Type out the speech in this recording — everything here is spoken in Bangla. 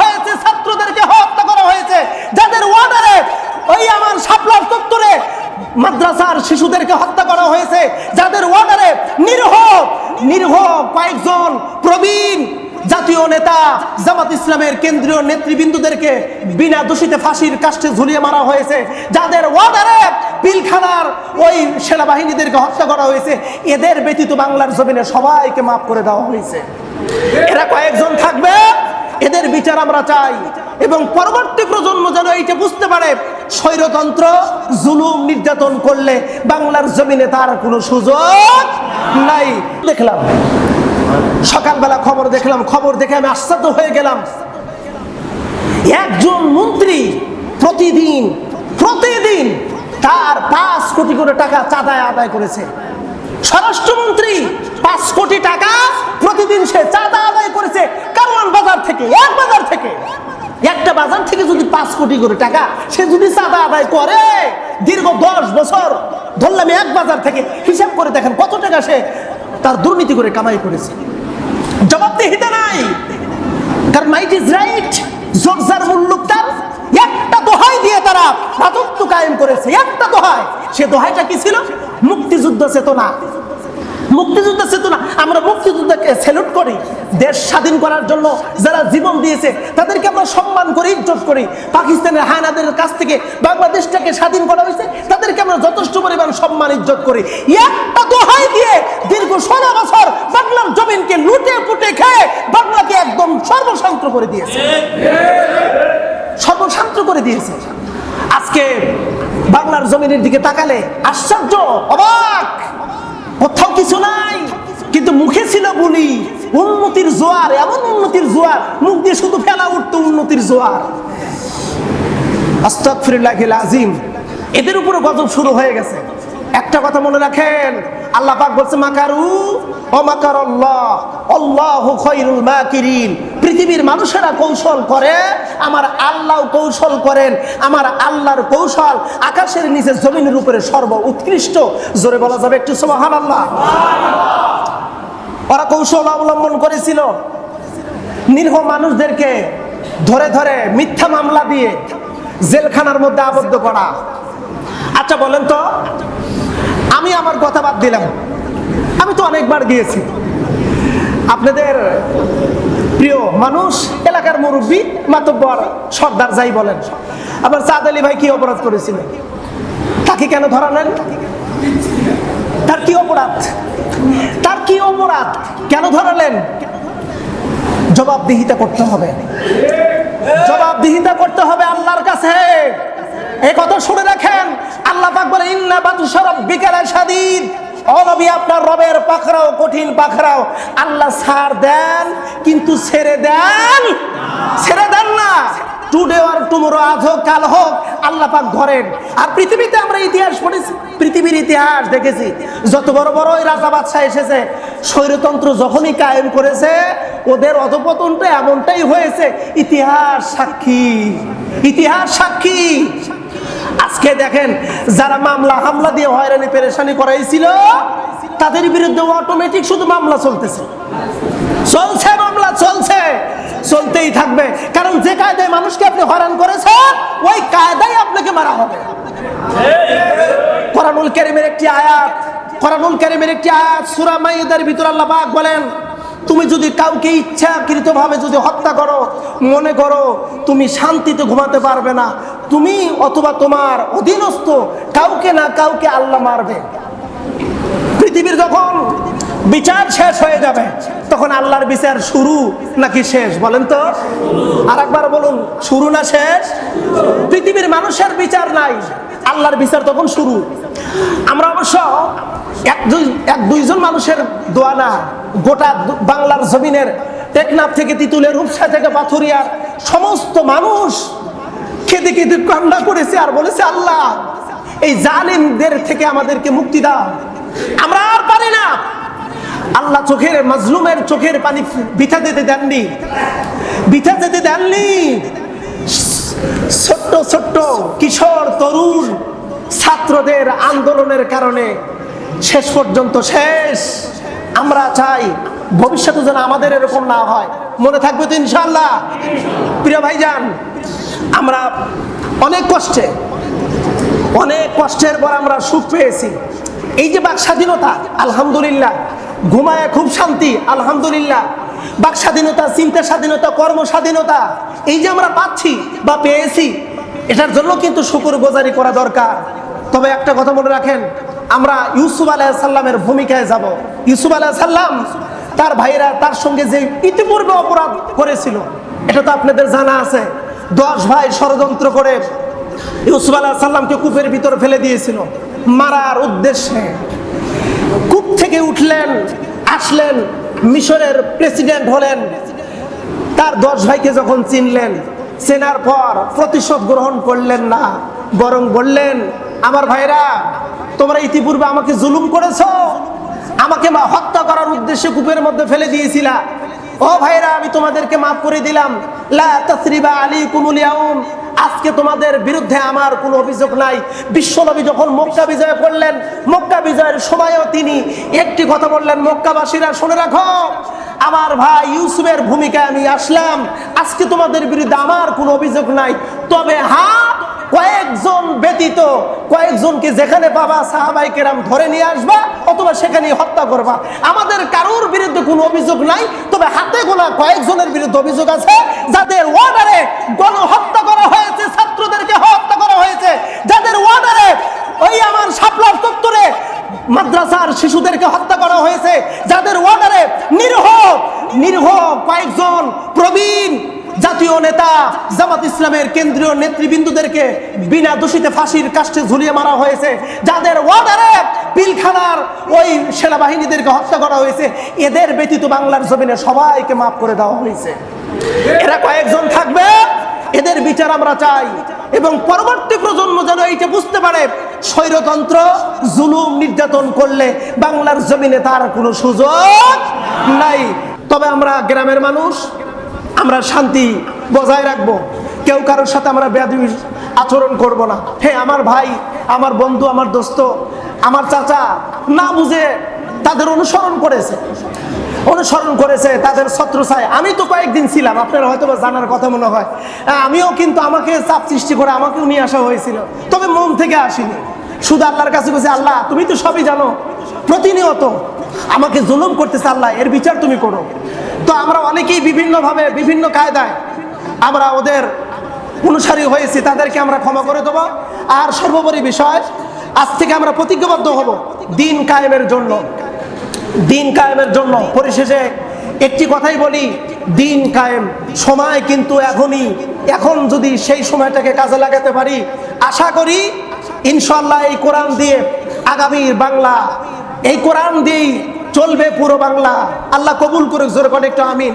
হয়েছে, ছাত্রদেরকে হত্যা হয়েছে, যাদের চত্বরে মাদ্রাসার শিশুদেরকে হত্যা করা হয়েছে, যাদের কয়েকজন প্রবীণ জাতীয় নেতা জামাত ইসলামের কেন্দ্রীয় নেতৃবৃন্দুদেরকে বিনা দোষীতে ফাঁসির কাষ্টে ঝুলিয়ে মারা হয়েছে, যাদের ওয়ার্ডারে পিলখানার ওই সেনাবাহিনীদেরকে হত্যা করা হয়েছে, এদের ব্যতীত বাংলার জমিনে সবাইকে মাফ করে দেওয়া হয়েছে। এরা কয়েকজন থাকবে, এদের বিচার আমরা চাই। এবং পরবর্তী প্রজন্ম যেন এইটা বুঝতে পারে, স্বৈরতন্ত্র, জুলুম নির্যাতন করলে বাংলার জমিনে তার কোনো সুযোগ নাই। দেখলাম, সকালবেলা খবর দেখলাম, খবর দেখে আমি আশ্চর্য হয়ে গেলাম। একজন মন্ত্রী প্রতিদিন প্রতিদিন তার পাঁচ কোটি করে টাকা চাঁদায় আদায় করেছে। স্বরাষ্ট্রমন্ত্রী পাঁচ কোটি টাকা প্রতিদিন সে চাঁদা আদায় করেছে কারওয়ান বাজার থেকে, এক বাজার থেকে। একটা বাজার থেকে যদি পাঁচ কোটি করে টাকা সে যদি চাঁদা আদায় করে, দীর্ঘ দশ বছর ধরলাম এক বাজার থেকে, হিসাব করে দেখেন কত টাকা সে তার দুর্নীতি করে কামাই করেছে। জবাবদিহিতা নাই। কারণ মাইট ইজ রাইট। তারা রাজত্ব কায়েম করেছে, একটা দোহাই সে দোহাইটা কি ছিল? মুক্তিযুদ্ধ চেতনা। মুক্তিযুদ্ধ চেতনা। আমরা মুক্তিযুদ্ধকে স্যালুট করি, দেশ স্বাধীন করার জন্য যারা জীবন দিয়েছে, তাদেরকে আমরা সম্মান করি, ইজ্জত করি। পাকিস্তানের হায়নাদের কাছ থেকে বাংলাদেশটাকে স্বাধীন করা হয়েছে, তাদেরকে আমরা যথেষ্ট পরিমাণ সম্মান, ইজ্জত করি। একটা দোহাই দিয়ে দীর্ঘ ষোলো বছর বাংলার জমিনকে লুটে পুটে খেয়ে বাংলাকে একদম সর্বশান্ত করে দিয়েছে। সর্বশান্ত করে দিয়েছে। আজকে বাংলার জমিনের দিকে তাকালে আশ্চর্য, অবাক। কোথাও কিছু নাই, কিন্তু মুখে ছিল বলি। উন্নতির জোয়ার, এমন উন্নতির জোয়ার। মুখ দিয়ে শুধু ফেলা উঠতো উন্নতির জোয়ার। আস্তাগফিরুল্লাহিল আজিম এদের উপরে গজব শুরু হয়ে গেছে। একটা কথা মনে রাখেন, আল্লাহ পাক বলছে, মাকারু ও মাকার আল্লাহ আল্লাহ খৈরুল মাকিরিন। পৃথিবীর মানুষেরা কৌশল করে, আমার আল্লাহ কৌশল করেন, আমার আল্লাহর কৌশল আকাশের নিচে জমিনের উপরে সর্ব উৎকৃষ্ট জোরে বলা যাবে একটু সুবহান আল্লাহ ওরা কৌশল অবলম্বন করেছিল। নিরীহ মানুষদেরকে ধরে ধরে মিথ্যা মামলা দিয়ে জেলখানার মধ্যে আবদ্ধ করা। আচ্ছা বলেন তো, আমি আমার কথা বাদ দিলাম। আমি তো অনেকবার গিয়েছি। আপনাদের প্রিয় মানুষ, এলাকার মুরব্বী, মাতব্বর, সর্দার যাই বলেন। আবার সাদ আলী ভাই কি অপরাধ করেছিলেন? তাকে কেন ধরালেন তার কি অপরাধ? তার কি অপরাধ? কেন ধরালেন জবাবদিহিতা করতে হবে। জবাবদিহিতা করতে হবে আল্লাহর কাছে। এই কথা শুনে রাখেন। আল্লাহ পাক বলে ইন্না বাতুশা রাব্বিকা শাদীদ ও নবী, আপনার রবের পাখরাও, কঠিন পাখরাও, আল্লাহ ছাড় দেন, কিন্তু ছেড়ে দেন ছেড়ে দেন না। টুডে আর টুমোরো আজ হোক, কাল হোক, আল্লাহ পাক ধরেন। আর পৃথিবীতে আমরা ইতিহাস পড়েছি, পৃথিবীর ইতিহাস দেখেছি। যত বড় বড় ওই রাজা বাদশাহ এসেছে, স্বৈরতন্ত্র যখনই কায়েম করেছে, ওদের অধপতনটা এমনটাই হয়েছে, ইতিহাস সাক্ষী ইতিহাস সাক্ষী। আজকে দেখেন, যারা মামলা, হামলা দিয়ে হয়রানি, পেরেশানি করাইছিল, তাদের বিরুদ্ধে অটোমেটিক শুধু মামলা চলতেছে। চলছে মামলা, চলছে। চলতেই থাকবে। কারণ যে কায়দায় মানুষকে আপনি হয়রান করেছেন, ওই কায়দায় আপনাকে মারা হবে। কোরআনুল কারীমের একটি আয়াত, কোরআনুল কারীমের একটি আয়াত, সূরা মাইদার ভিতর আল্লাহ পাক বলেন তুমি যদি কাউকে ইচ্ছাকৃতভাবে যদি হত্যা করো, মনে করো তুমি শান্তিতে ঘুমাতে পারবে না, তুমি অথবা তোমার অধীনস্থ কাউকে না কাউকে আল্লাহ মারবে। পৃথিবীর যখন বিচার শেষ হয়ে যাবে, তখন আল্লাহর বিচার শুরু নাকি শেষ বলেন তো? আর একবার বলুন, শুরু না শেষ? পৃথিবীর মানুষের বিচার নাই, আল্লাহর বিচার তখন শুরু। আমরা অবশ্য এক দুই এক দুইজন মানুষের দোয়া না গোটা বাংলার জমিনের টেকনাফ থেকে তিতুলের রূপসা থেকে পাথুরিয়ার সমস্ত মানুষ খেতে খেতে কান্না করেছে আর বলেছে, আল্লাহ, এই জালিমদের থেকে আমাদেরকে মুক্তি দাও। আমরা আর পারি না। আল্লাহ চোখের, মাজলুমের চোখের পানি বিথা দিতে দেননি। বিথা দিতে দেননি। ছোট্ট ছোট্ট কিশোর, তরুণ ছাত্রদের আন্দোলনের কারণে শেষ পর্যন্ত শেষ। আমরা চাই ভবিষ্যতে যেন আমাদের এরকম না হয়। মনে থাকবে তো ইনশাল্লাহ প্রিয় ভাই যান আমরা অনেক কষ্টে, অনেক কষ্টের পর আমরা সুখ পেয়েছি। এই যে বাক স্বাধীনতা, আলহামদুলিল্লাহ, ঘুমায় খুব শান্তি, আলহামদুলিল্লাহ। বাক স্বাধীনতা, চিন্তা স্বাধীনতা, কর্ম স্বাধীনতা, এই যে আমরা পাচ্ছি বা পেয়েছি, এটার জন্য কিন্তু শুকুর গোজারি করা দরকার। তবে একটা কথা মনে রাখেন আমরা ইউসুফ আলাহ সাল্লামের ভূমিকায় যাব। ইউসুফ আলাহ সাল্লাম তার ভাইরা তার সঙ্গে যে ইতিপূর্বে অপরাধ করেছিল, এটা তো আপনাদের জানা আছে। দশ ভাই ষড়যন্ত্র করে ইউসুফ আলাহ সাল্লামকে কূপের ভিতর ফেলে দিয়েছিল। মারার উদ্দেশ্যে কূপ থেকে উঠলেন, আসলেন, মিশরের প্রেসিডেন্ট হলেন। তার দশ ভাইকে যখন চিনলেন, চেনার পর প্রতিশোধ গ্রহণ করলেন না, বরং বললেন, আমার ভাইরা তোমরা ইতিপূর্বে আমাকে জুলুম করেছ? আমাকে হত্যা করার উদ্দেশ্যে কূপের মধ্যে ফেলে দিয়েছিলা। ও ভাইরা আমি তোমাদেরকে মাফ করে দিলাম। লা তাসরিবা আলাইকুমুল ইয়াউম। আজকে তোমাদের বিরুদ্ধে আমার কোনো অভিযোগ নাই। বিশ্বনবী যখন মক্কা বিজয় করলেন, মক্কা বিজয়ের সময়ও তিনি একটি কথা বললেন, মক্কাবাসীরা, শুনে রাখো, আমার ভাই ইউসুফের ভূমিকায় আমি আসলাম। আজকে তোমাদের বিরুদ্ধে আমার কোনো অভিযোগ নাই। তবে হ্যাঁ কয়েকজন ব্যতীত কয়েকজনকে যেখানে পাবা সাহাবাই কেরাম ধরে নিয়ে আসবা অথবা সেখানে হত্যা করবা? আমাদের কারোর বিরুদ্ধে কোনো অভিযোগ নাই, তবে হাতে গোনা কয়েকজনের বিরুদ্ধে অভিযোগ আছে, যাদের ওয়ার্ডারে গণহত্যা করা হয়েছে, ছাত্রদেরকে হত্যা করা হয়েছে, যাদের ওয়ার্ডারে ওই আমার শাপলার চত্বরে মাদ্রাসার শিশুদেরকে হত্যা করা হয়েছে, যাদের ওয়ার্ডারে নিরহ নিরহ কয়েকজন প্রবীণ জাতীয় নেতা জামাত ইসলামের কেন্দ্রীয় নেতৃবৃন্দদেরকে বিনা দোষীতে ফাঁসির কাষ্টে ঝুলিয়ে মারা হয়েছে। যাদের ওয়ার্ডারে পিলখানার ওই সেনাবাহিনীদেরকে হত্যা করা হয়েছে, এদের ব্যতীত বাংলার জমিনে সবাইকে মাফ করে দেওয়া হয়েছে। এরা কয়েকজন থাকবে, এদের বিচার আমরা চাই। এবং পরবর্তী প্রজন্ম যেন এইটা বুঝতে পারে, স্বৈরতন্ত্র, জুলুম নির্যাতন করলে বাংলার জমিনে তার কোনো সুযোগ নাই। তবে আমরা গ্রামের মানুষ আমরা শান্তি বজায় রাখব। কেউ কারোর সাথে আমরা বেয়াদবি আচরণ করব না। হে আমার ভাই আমার বন্ধু আমার দোস্ত আমার চাচা না বুঝে তাদের অনুসরণ করেছে। অনুসরণ করেছে তাদের ছত্রছায়। আমি তো কয়েকদিন ছিলাম আপনারা হয়তো জানার কথা মনে হয়। হ্যাঁ, আমিও কিন্তু আমাকে চাপ সৃষ্টি করে আমাকেও নিয়ে আসা হয়েছিল। তবে মন থেকে আসিনি। শুধু আল্লাহর কাছে বলছি আল্লাহ তুমি তো সবই জানো। প্রতিনিয়ত আমাকে জুলুম করতেছে আল্লাহ, এর বিচার তুমি করো। তো আমরা অনেকেই বিভিন্নভাবে, বিভিন্ন কায়দায় আমরা ওদের অনুসারী হয়েছি, তাদেরকে আমরা ক্ষমা করে দেবো। আর সর্বোপরি বিষয়, আজ থেকে আমরা প্রতিজ্ঞাবদ্ধ হব দিন কায়েমের জন্য। দিন কায়েমের জন্য। পরিশেষে একটি কথাই বলি, দিন কায়েম, সময় কিন্তু এখনই। এখন যদি সেই সময়টাকে কাজে লাগাতে পারি, আশা করি ইনশাল্লাহ এই কোরআন দিয়ে আগামীর বাংলা এই কোরআন দিয়েই চলবে পুরো বাংলা। আল্লাহ কবুল করে জোরে করে একটু আমিন।